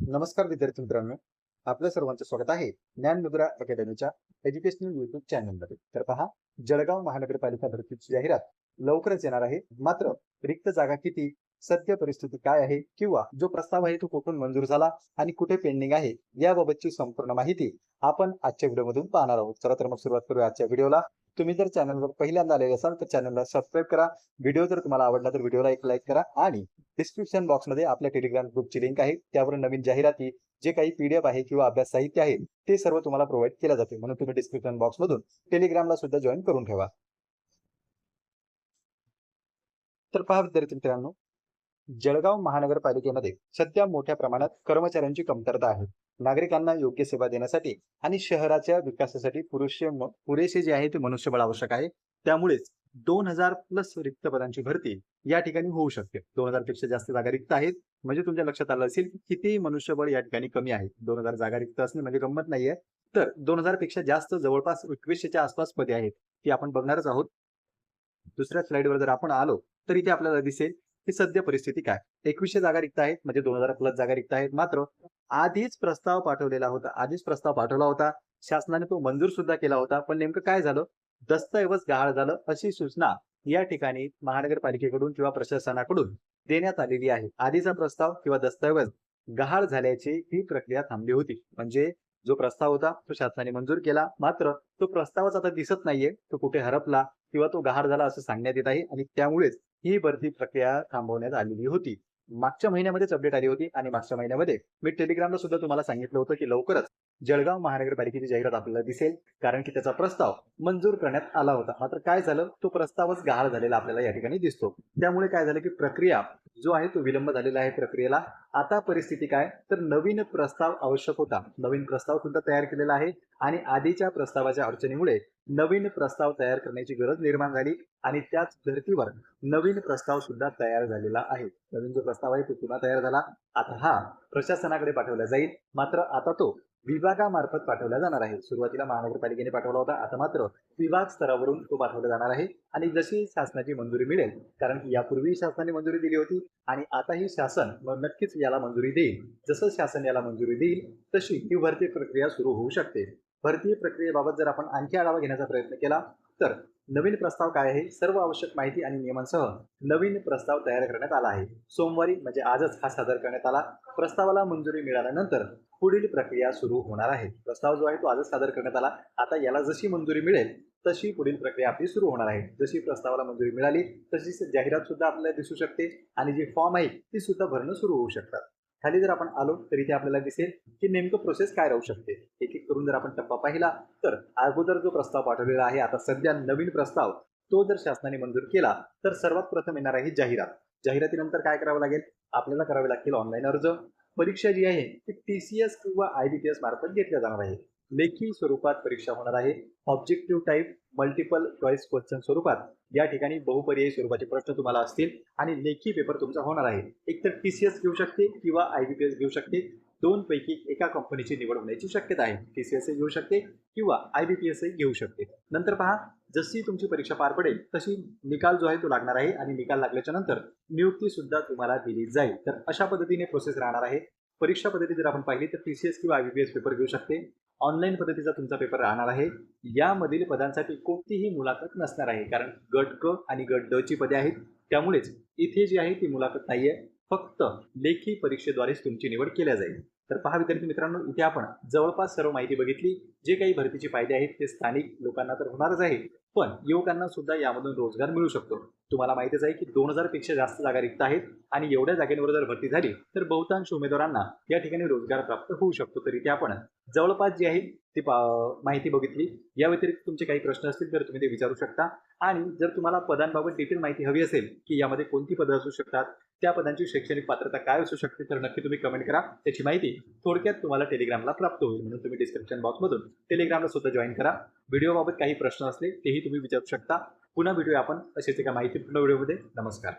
नमस्कार विद्यार्थी मित्रांनो. आपल्या सर्वांचं स्वागत आहे ज्ञान मुद्रा अकॅडमीच्या एज्युकेशनल युट्यूब चॅनलमध्ये तर पहा जळगाव महानगरपालिका भरतीची जाहिरात लवकरच येणार आहे. मात्र रिक्त जागा किती सद्य परिस्थिती काय आहे किंवा जो प्रस्ताव आहे तो कुठून मंजूर झाला आणि कुठे पेंडिंग आहे याबाबतची संपूर्ण माहिती आपण आजच्या व्हिडिओमधून पाहणार आहोत. चला तर मग सुरुवात करूया आजच्या व्हिडिओला तुम्ही जर चॅनलवर पहिल्यांदा आलेले असाल तर चॅनलला सबस्क्राईब करा. व्हिडिओ जर तुम्हाला आवडला तर व्हिडिओला एक लाईक करा. आणि डिस्क्रिप्शन बॉक्समध्ये आपल्या टेलिग्राम ग्रुपची लिंक आहे. त्यावर नवीन जाहिराती जे काही पीडीएफ आहे किंवा अभ्यास साहित्य आहे ते सर्व तुम्हाला प्रोव्हाइड केलं जाते. म्हणून तुम्ही डिस्क्रिप्शन बॉक्स मधून टेलिग्रामला सुद्धा जॉईन करून ठेवा. तर पहा विद्यार्थी मित्रांनो जळगाव महानगरपालिकेमध्ये सध्या मोठ्या प्रमाणात कर्मचाऱ्यांची कमतरता आहे. नागरिकांना योग्य सेवा देण्यासाठी आणि शहराच्या विकासासाठी पुरुषे पुरेसे जे आहे ते मनुष्यबळ आवश्यक आहे. त्यामुळेच दोन हजार प्लस रिक्त पदांची भरती या ठिकाणी होऊ शकते. दोन हजारपेक्षा जास्त जागा रिक्त आहेत. म्हणजे तुमच्या लक्षात आलं असेल की किती मनुष्यबळ या ठिकाणी कमी आहे. दोन हजार जागा रिक्त असणे म्हणजे गंमत नाहीये. तर दोन हजारपेक्षा जास्त जवळपास एकवीसशेच्या आसपास पदे आहेत. ती आपण बघणारच आहोत. दुसऱ्या स्लाइडवर जर आपण आलो तर इथे आपल्याला दिसेल की सध्या परिस्थिती काय? एकवीसशे जागा रिक्त आहेत म्हणजे दोन हजार प्लस जागा रिक्त आहेत. मात्र आधीच प्रस्ताव पाठवलेला होता आधीच प्रस्ताव पाठवला होता. शासनाने तो मंजूर सुद्धा केला होता. पण नेमकं काय झालं? दस्तऐवज गहाळ झालं अशी सूचना या ठिकाणी महानगरपालिकेकडून किंवा प्रशासनाकडून देण्यात आलेली आहे. आधीचा प्रस्ताव किंवा दस्तऐवज गहाळ झाल्याची ही प्रक्रिया थांबली होती. म्हणजे जो प्रस्ताव होता तो शासनाने मंजूर केला. मात्र तो प्रस्तावच आता दिसत नाहीये. तो कुठे हरपला किंवा तो गहाळ झाला असं सांगण्यात येत आहे. आणि त्यामुळेच ही भरती प्रक्रिया थांबवण्यात आलेली होती. मागच्या महिन्यामध्येच अपडेट आली होती आणि मागच्या महिन्यामध्ये मी टेलिग्रामला सुद्धा तुम्हाला सांगितलं होतं की लवकरच जळगाव महानगरपालिकेची जाहिरात आपल्याला दिसेल कारण की त्याचा प्रस्ताव मंजूर करण्यात आला होता. मात्र काय झालं? तो प्रस्तावच गहाळ झालेला आपल्याला या ठिकाणी दिसतो. त्यामुळे काय झालं की प्रक्रिया जो आहे तो विलंब झालेला आहे प्रक्रियेला. आता परिस्थिती काय? तर नवीन प्रस्ताव आवश्यक होता. नवीन प्रस्ताव सुद्धा तयार केलेला आहे आणि आधीच्या प्रस्तावाच्या अडचणीमुळे नवीन प्रस्ताव तयार करण्याची गरज निर्माण झाली आणि त्याच धर्तीवर नवीन प्रस्ताव सुद्धा तयार झालेला आहे. नवीन जो प्रस्ताव आहे तो पुन्हा तयार झाला. आता हा प्रशासनाकडे पाठवला जाईल. मात्र आता तो विभागामार्फत पाठवला जाणार आहे सुरुवातीला महानगरपालिकेने पाठवला होता. आता मात्र विभाग स्तरावरून तो पाठवला जाणार आहे. आणि जशी शासनाची मंजुरी मिळेल कारण की यापूर्वी शासनाने मंजुरी दिली होती आणि आताही शासन नक्कीच याला मंजुरी देईल. जसं शासन याला मंजुरी देईल तशी ही भरती प्रक्रिया सुरू होऊ शकते. भरती प्रक्रियेबाबत जर आपण आणखी आढावा घेण्याचा प्रयत्न केला तर नवीन प्रस्ताव काय आहे? सर्व आवश्यक माहिती आणि नियमांसह नवीन प्रस्ताव तयार करण्यात आला आहे. सोमवारी म्हणजे आजच हा सादर करण्यात आला. प्रस्तावाला मंजुरी मिळाल्यानंतर पुढील प्रक्रिया सुरू होणार आहे. प्रस्ताव जो आहे तो आजच सादर करण्यात आला. आता याला जशी मंजुरी मिळेल तशी पुढील प्रक्रिया आपली सुरू होणार आहे. जशी प्रस्तावाला मंजुरी मिळाली तशी जाहिरात सुद्धा आपल्याला दिसू शकते आणि जी फॉर्म आहे ती सुद्धा भरणं सुरू होऊ शकतात. खाली जर आपण आलो तर इथे आपल्याला दिसेल की नेमकं प्रोसेस काय राहू शकते. एक एक करून जर आपण टप्पा पाहिला तर अगोदर जो प्रस्ताव पाठवलेला आहे आता सध्या नवीन प्रस्ताव तो जर शासनाने मंजूर केला तर सर्वात प्रथम येणार आहे जाहिरात. जाहिरातीनंतर काय करावं लागेल? आपल्याला करावे लागतील ऑनलाईन अर्ज परीक्षा जी आहे ती टी सी एस किंवा आय बी पी एस मार्फत घेतल्या जाणार आहे. लेखी स्वरूपात परीक्षा होणार आहे. Objective type multiple choice question स्वरूपात. या ठिकाणी बहुपर्यायी स्वरूपाचे प्रश्न तुम्हाला असतील आणि लेखी पेपर तुमचा होणार आहे. एक तर टी सी एस घेऊ शकते किंवा आय बी पी एस घेऊ शकते. दोनपैकी एका कंपनीची निवड होण्याची शक्यता आहे. टी सी एस घेऊ शकते किंवा आय बी पी एस घेऊ शकते. नंतर पहा जशी तुमची परीक्षा पार पडेल तशी निकाल जो आहे तो लागणार आहे आणि निकाल लागल्याच्या नंतर नियुक्ती सुद्धा तुम्हाला दिली जाईल. तर अशा पद्धतीने प्रोसेस राहणार आहे. परीक्षा पद्धती जर आपण पाहिली तर टी सी एस किंवा I B P S paper घेऊ शकते. ऑनलाईन पद्धतीचा तुमचा पेपर राहणार आहे. यामधील पदांसाठी कोणतीही मुलाखत नसणार आहे. कारण गट क आणि गट ड ची पदे आहेत. त्यामुळेच इथे जी आहे ती मुलाखत नाही आहे फक्त लेखी परीक्षेद्वारेच तुमची निवड केल्या जाईल. तर पहा विद्यार्थी मित्रांनो इथे आपण जवळपास सर्व माहिती बघितली. जे काही भरतीचे फायदे आहेत ते स्थानिक लोकांना तर होणारच आहे. पण युवकांना सुद्धा यामधून रोजगार मिळू शकतो. तुम्हाला माहितीच आहे की दोन हजारपेक्षा जास्त जागा रिक्त आहेत आणि एवढ्या जागेवर जर भरती झाली तर बहुतांश उमेदवारांना या ठिकाणी रोजगार प्राप्त होऊ शकतो. तरी ते आपण जवळपास जी आहे ती पा- माहिती बघितली. या व्यतिरिक्त तुमचे काही प्रश्न असतील तर तुम्ही ते विचारू शकता. आणि जर तुम्हाला पदांबाबत डिटेल माहिती हवी असेल की यामध्ये कोणती पदं असू शकतात त्या पदांची शैक्षणिक पात्रता काय असू शकते तर नक्की तुम्ही कमेंट करा. त्याची माहिती थोडक्यात तुम्हाला टेलिग्रामला प्राप्त होईल म्हणून तुम्ही डिस्क्रिप्शन बॉक्समधून टेलिग्रामला सुद्धा जॉईन करा. व्हिडिओबाबत काही प्रश्न असले तेही तुम्ही विचारू शकता. पुन्हा भेटूया आपण. असेच एका माहितीपूर्ण व्हिडिओमध्ये. नमस्कार.